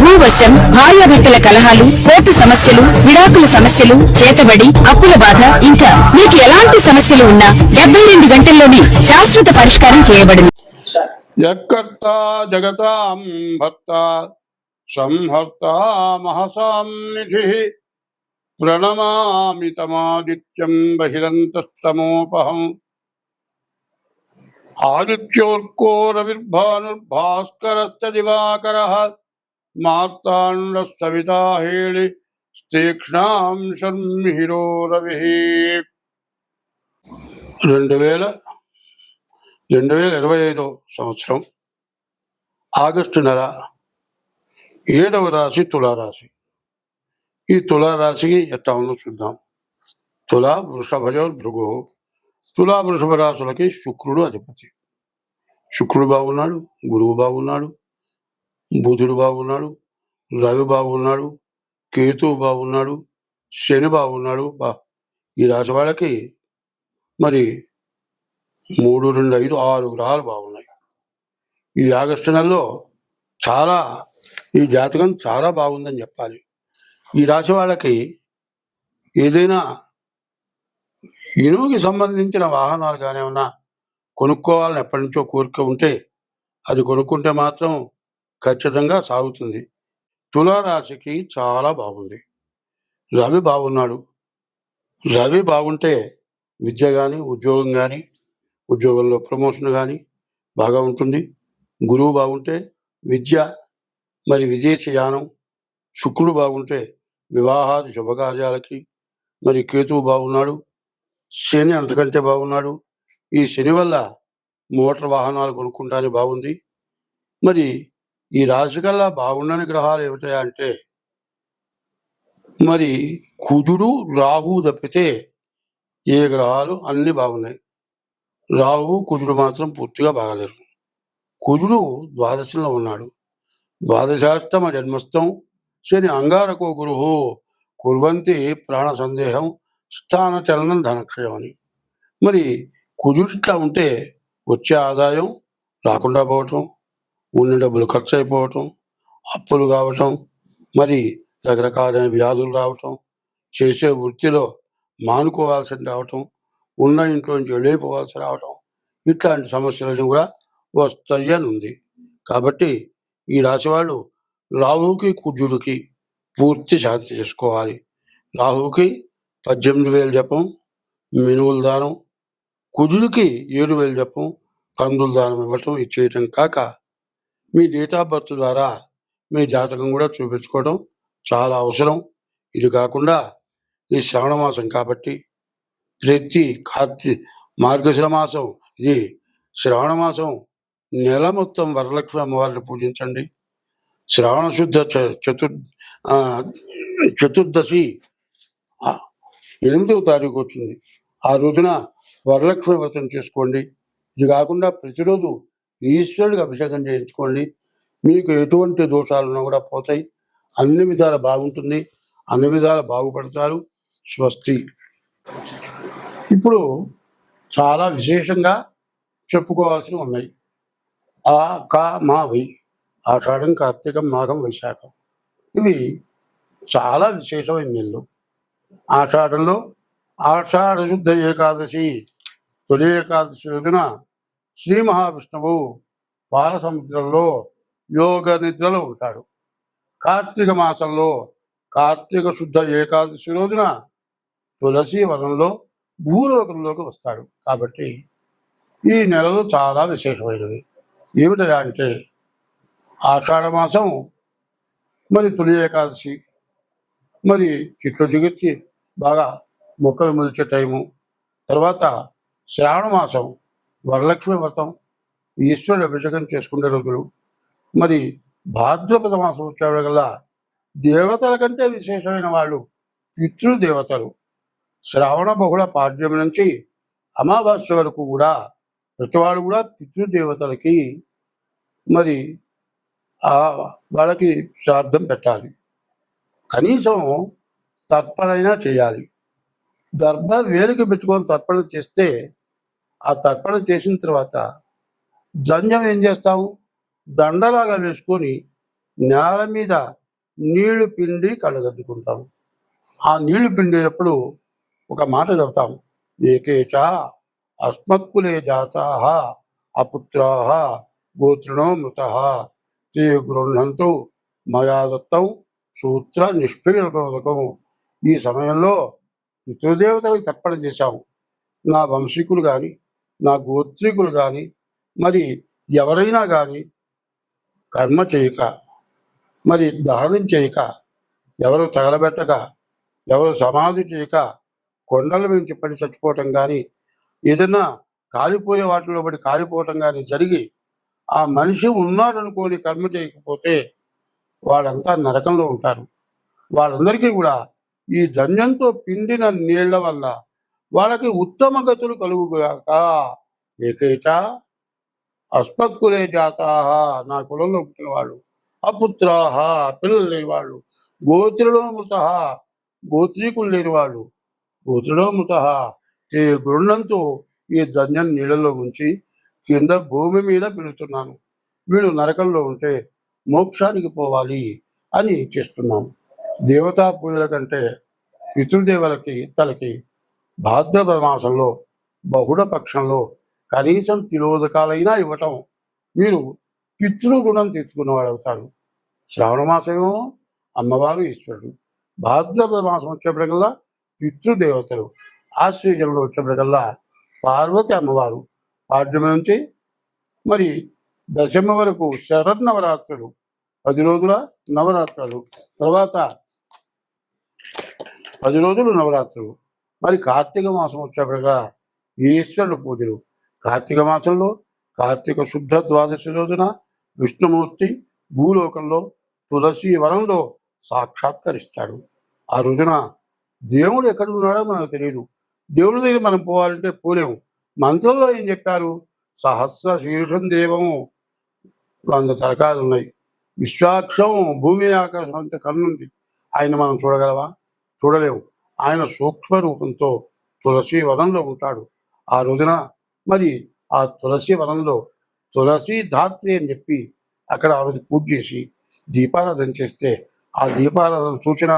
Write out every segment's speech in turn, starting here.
భూవశం భార్యాభర్తల కలహాలు కోర్టు సమస్యలు విడాకుల సమస్యలు చేతబడి అప్పుల బాధ ఇంకా మీకు ఎలాంటి సమస్యలు ఉన్నా డెబ్బై రెండు గంటల్లోనే శాశ్వత పరిష్కారం చేయబడింది. యత్కర్త జగతాం భర్త సంహర్త మహసాం నిధి ప్రణమామి తమాదిత్యం బహిరంతస్తమోపహం. ఆదిత్యోర్కో రవిర్భానుర్భాస్కరశ్చ దివాకరः. మార్తాండస్తవితా హేళి తీక్ష్ణాం శర్మిహిరో రవి రెండు వేల రెండు వేల ఇరవై ఐదో సంవత్సరం ఆగస్టు నెల ఏడవ రాశి తులారాశి. ఈ తులారాశికి ఎట్లా ఉందో చూద్దాం. తులా వృషభయో భృగు తులా వృషభ రాశులకి శుక్రుడు అధిపతి. శుక్రుడు బాగున్నాడు గురువు బాగున్నాడు బుధుడు బాగున్నాడు రవి బాగున్నాడు కేతు బాగున్నాడు శని బాగున్నాడు బా ఈ రాశి వాళ్ళకి మరి మూడు రెండు ఐదు ఆరు గ్రహాలు బాగున్నాయి ఈ ఆగస్టు నెలలో చాలా ఈ జాతకం చాలా బాగుందని చెప్పాలి. ఈ రాశి వాళ్ళకి ఏదైనా ఇనుముకి సంబంధించిన వాహనాలు కానీ ఏమన్నా కొనుక్కోవాలని ఎప్పటి నుంచో కోరిక ఉంటే అది కొనుక్కుంటే మాత్రం ఖచ్చితంగా సాగుతుంది. తులారాశికి చాలా బాగుంది. రవి బాగున్నాడు. రవి బాగుంటే విద్య కానీ ఉద్యోగం కానీ ఉద్యోగంలో ప్రమోషన్ కానీ బాగా ఉంటుంది. గురువు బాగుంటే విద్య మరి విదేశయానం శుక్రుడు బాగుంటే వివాహాది శుభకార్యాలకి మరి కేతువు బాగున్నాడు. శని అంతకంటే బాగున్నాడు. ఈ శని వల్ల మోటార్ వాహనాలు కొనుక్కుంటానే బాగుంది. మరి ఈ రాశి కల్లా బాగుండని గ్రహాలు ఏమిటాయా అంటే మరి కుజుడు రాహు తప్పితే ఏ గ్రహాలు అన్నీ బాగున్నాయి. రాహు కుజుడు మాత్రం పూర్తిగా బాగలేరు. కుజుడు ద్వాదశంలో ఉన్నాడు. ద్వాదశాష్టమ జన్మస్థం శని అంగారకో గురువు కుర్వంతి ప్రాణ సందేహం స్థాన చలనం ధనక్షయం అని. మరి కుజుడు ఇట్లా ఉంటే వచ్చే ఆదాయం రాకుండా పోవటం ఉన్న డబ్బులు ఖర్చు అయిపోవటం అప్పులు కావటం మరి రకరకాలైన వ్యాధులు రావటం చేసే వృత్తిలో మానుకోవాల్సి రావటం ఉన్న ఇంట్లో నుంచి వెళ్ళిపోవాల్సి రావటం ఇట్లాంటి సమస్యలను కూడా వస్తాయి అని ఉంది కాబట్టి ఈ రాశివాళ్ళు రాహుకి కుజుడికి పూర్తి శాంతి చేసుకోవాలి. రాహుకి పద్దెనిమిది వేలు జపం మినువుల దానం కుజుడికి ఏడు వేలు జపం కందుల దానం ఇవ్వటం ఇచ్చేయటం కాక మీ డేట్ ఆఫ్ బర్త్ ద్వారా మీ జాతకం కూడా చూపించుకోవడం చాలా అవసరం. ఇది కాకుండా ఈ శ్రావణ మాసం కాబట్టి ప్రతి కార్తీ మార్గశిర మాసం ఇది శ్రావణ మాసం నెల మొత్తం వరలక్ష్మి అమ్మవారిని పూజించండి. శ్రావణ శుద్ధ చ- చతుర్ చతుర్దశి ఎనిమిదవ తారీఖు వచ్చింది. ఆ రోజున వరలక్ష్మి వ్రతం చేసుకోండి. ఇది కాకుండా ప్రతిరోజు ఈశ్వరుడికి అభిషేకం చేయించుకోండి. మీకు ఎటువంటి దోషాలున్నా కూడా పోతాయి. అన్ని విధాలు బాగుంటుంది. అన్ని విధాలు బాగుపడతారు. స్వస్తి. ఇప్పుడు చాలా విశేషంగా చెప్పుకోవాల్సినవి ఉన్నాయి. ఆ కా మా వై ఆషాఢం కార్తీకం మాఘం వైశాఖం. ఇవి చాలా విశేషమైన నెలలు. ఆషాఢంలో ఆషాఢ శుద్ధ ఏకాదశి తొలి ఏకాదశి రోజున శ్రీ మహావిష్ణువు పాలసముద్రంలో యోగ నిద్రలో ఉంటాడు. కార్తీక మాసంలో కార్తీక శుద్ధ ఏకాదశి రోజున తులసి వనంలో భూలోకంలోకి వస్తాడు. కాబట్టి ఈ నెలలు చాలా విశేషమైనవి ఏమిటా అంటే ఆషాఢ మాసం మరి తొలి ఏకాదశి మరి చిట్లు దిగొచ్చి బాగా మొక్కలు మొలిచే టైము తర్వాత శ్రావణ మాసం వరలక్ష్మి వ్రతం ఈశ్వరుడు అభిషేకం చేసుకునే రోజులు. మరి భాద్రపద మాసం వచ్చేవాళ్ళ దేవతల కంటే విశేషమైన వాళ్ళు పితృదేవతలు. శ్రావణ బహుళ పాడ్యం నుంచి అమావాస్య వరకు కూడా ప్రతివాడు కూడా పితృదేవతలకి మరి వాళ్ళకి శ్రాద్ధం పెట్టాలి. కనీసం తర్పణైనా చేయాలి. దర్భ వేలికి పెట్టుకొని తర్పణ చేస్తే ఆ తర్పణ చేసిన తర్వాత జంజం ఏం చేస్తాము దండలాగా వేసుకొని నేల మీద నీళ్ళు పిండి కళ్ళగద్దుకుంటాము ఆ నీళ్ళు పిండేటప్పుడు ఒక మాట చెబుతాం. ఏకేచ అస్మత్కులే జాతా అపుత్రా గోత్రణో మృత తే గృహంతో మయా దత్తం సూత్ర నిష్పీడకం ఈ సమయంలో పితృదేవతలకు తర్పణ చేశాము. నా వంశీకులు కానీ నా గోత్రికులు కానీ మరి ఎవరైనా కానీ కర్మ చేయక మరి దహనం చేయక ఎవరు తగలబెట్టక ఎవరు సమాధి చేయక కొండల నుంచి పడి చచ్చిపోవటం కానీ ఏదైనా కాలిపోయే వాటిలో పడి కాలిపోవటం కానీ జరిగి ఆ మనిషి ఉన్నాడనుకోని కర్మ చేయకపోతే వాళ్ళంతా నరకంలో ఉంటారు. వాళ్ళందరికీ కూడా ఈ జన్యంతో పిండిన నీళ్ళ వల్ల వాళ్ళకి ఉత్తమ గతులు కలుగుగాక. ఏకైక అస్మత్కులే జాతా నా కులంలో పుట్టిన వాళ్ళు. అపుత్రాహ పిల్లలు లేని వాళ్ళు. గోత్రులో మృత గోత్రీకులు లేని వాళ్ళు. గోత్రులో మృత చే గృహంతో ఈ ధన్యం నీళ్ళలో ఉంచి కింద భూమి మీద పెడుతున్నాను. వీడు నరకంలో ఉంటే మోక్షానికి పోవాలి అని చేస్తున్నాం. దేవతా పూజల కంటే పితృదేవులకి తలకి భాద్రపద మాసంలో బహుళ పక్షంలో కనీసం తిరోధకాలైనా ఇవ్వటం మీరు పితృ రుణం తెచ్చుకున్నవాడు అవుతారు శ్రావణ మాసమేమో అమ్మవారు ఈశ్వరుడు. భాద్రపద మాసం వచ్చేప్పటికల్లా పితృదేవతలు. ఆశ్చర్యంలో వచ్చేప్పటికల్లా పార్వతి అమ్మవారు. పాడ్యమ నుంచి మరి దశమ వరకు శరన్నవరాత్రులు పది రోజుల నవరాత్రులు. తర్వాత పది రోజులు నవరాత్రులు. మరి కార్తీక మాసం వచ్చేప్పటిగా ఈశ్వరుడు పూజలు. కార్తీక మాసంలో కార్తీక శుద్ధ ద్వాదశి రోజున విష్ణుమూర్తి భూలోకంలో తులసి వనంలో సాక్షాత్కరిస్తాడు. ఆ రోజున దేవుడు ఎక్కడ ఉన్నాడో మనకు తెలియదు దేవుడి దగ్గర మనం పోవాలంటే పోలేము. మంత్రంలో ఏం చెప్పారు? సహస్ర శీర్షం దేవము. వంద తరకాలు ఉన్నాయి. విశ్వాక్షం భూమి ఆకాశం అంత కన్నుంది. ఆయన మనం చూడగలవా? చూడలేము. ఆయన సూక్ష్మ రూపంతో తులసి వనంలో ఉంటాడు. ఆ రోజున మరి ఆ తులసి వనంలో తులసి ధాత్రి అని చెప్పి అక్కడ ఆమె పూజ చేసి దీపారాధన చేస్తే ఆ దీపారాధన సూచన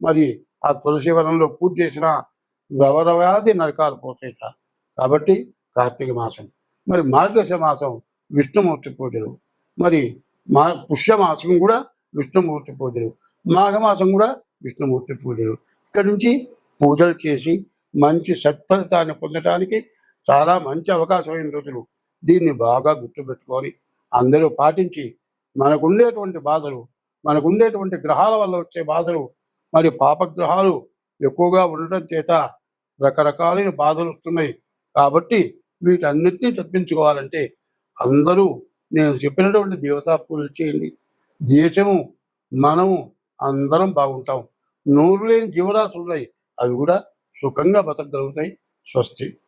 మరి ఆ తులసి వనంలో పూజ చేసిన రవరవ్యాధి నరకాలు పోతాయిట. కాబట్టి కార్తీక మాసం మరి మార్గశ మాసం విష్ణుమూర్తి పూజలు మరి మా పుష్యమాసం కూడా విష్ణుమూర్తి పూజలు మాఘమాసం కూడా విష్ణుమూర్తి పూజలు. ఇక్కడ నుంచి పూజలు చేసి మంచి సత్ఫలితాన్ని పొందటానికి చాలా మంచి అవకాశమైన రోజులు. దీన్ని బాగా గుర్తుపెట్టుకొని అందరూ పాటించి మనకుండేటువంటి బాధలు మనకుండేటువంటి గ్రహాల వల్ల వచ్చే బాధలు మరి పాపగ్రహాలు ఎక్కువగా ఉండటం చేత రకరకాలైన బాధలు వస్తున్నాయి. కాబట్టి వీటన్నిటినీ తప్పించుకోవాలంటే అందరూ నేను చెప్పినటువంటి దేవతా పూజలు చేయండి. దేశము మనము అందరం బాగుంటాం. నోరు లేని జీవరాశులు ఉన్నాయి. అవి కూడా సుఖంగా బతకగలుగుతాయి. స్వస్తి.